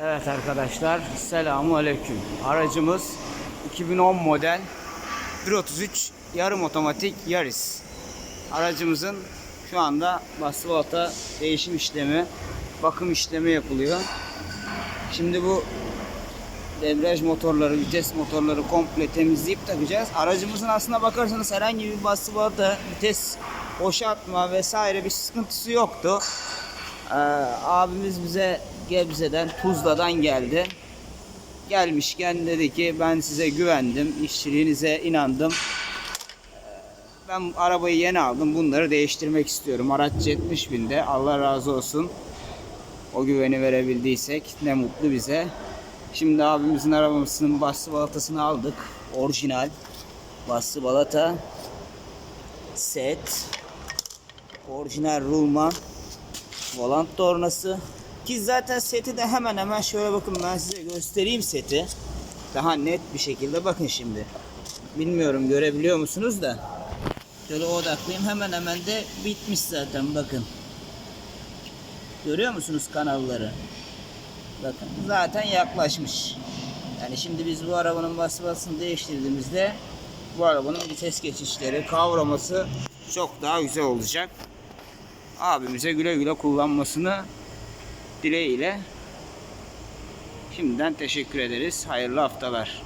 Evet arkadaşlar, selamun aleyküm. Aracımız 2010 model 133 yarım otomatik Yaris. Aracımızın şu anda basfalta değişim işlemi, bakım işlemi yapılıyor. Şimdi bu debriyaj motorları, vites motorları komple temizleyip takacağız. Aracımızın aslına bakarsanız herhangi bir basfalta, vites boşaltma vesaire bir sıkıntısı yoktu. Ee, abimiz bize Gebze'den, Tuzla'dan geldi. Gelmişken dedi ki ben size güvendim, işçiliğinize inandım. Ee, Ben arabayı yeni aldım, bunları değiştirmek istiyorum. Araç 70 binde, Allah razı olsun. O güveni verebildiysek ne mutlu bize. Şimdi abimizin arabasının bastı balatasını aldık. Orijinal bastı balata set orijinal rulman volant tornası. Ki zaten seti de hemen hemen şöyle bakın ben size göstereyim seti. Daha net bir şekilde bakın şimdi. Bilmiyorum görebiliyor musunuz da? Şöyle odaklayayım hemen hemen de bitmiş zaten bakın. Görüyor musunuz kanalları? Bakın zaten yaklaşmış. Yani şimdi biz bu arabanın basmasını değiştirdiğimizde bu arabanın vites geçişleri kavraması çok daha güzel olacak abimize güle güle kullanmasını dileğiyle şimdiden teşekkür ederiz. Hayırlı haftalar.